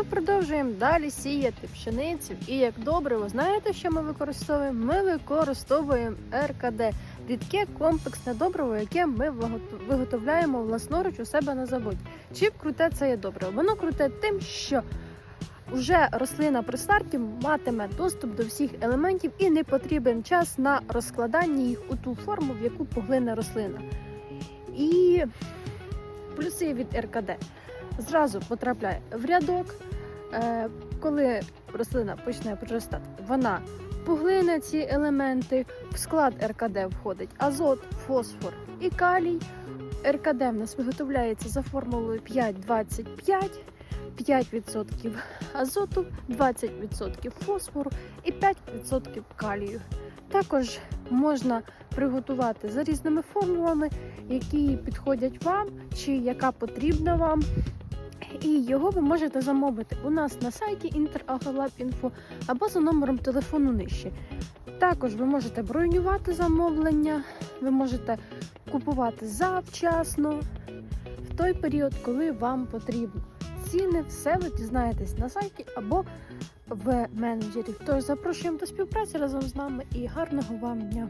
ми продовжуємо далі сіяти пшеницю. І як добре, ви знаєте, що ми використовуємо? Ми використовуємо РКД рідке комплексне добриво, яке ми виготовляємо власноруч у себе на заводі. Чим круте це є добриво? Воно круте тим, що вже рослина при старті матиме доступ до всіх елементів і не потрібен час на розкладання їх у ту форму, в яку поглине рослина. І плюси від РКД зразу потрапляє в рядок. Е, Коли рослина почне проростати, вона поглине ці елементи. В склад РКД входить азот, фосфор і калій. РКД в нас виготовляється за формулою 5-25, 5% азоту, 20% фосфору і 5% калію. Також можна приготувати за різними формулами, які підходять вам чи яка потрібна вам. І його ви можете замовити у нас на сайті interagrolab.info або за номером телефону нижче. Також ви можете бронювати замовлення, ви можете купувати завчасно в той період, коли вам потрібно. Ціни все ви дізнаєтесь на сайті або в менеджері. Тож запрошуємо до співпраці разом з нами і гарного вам дня!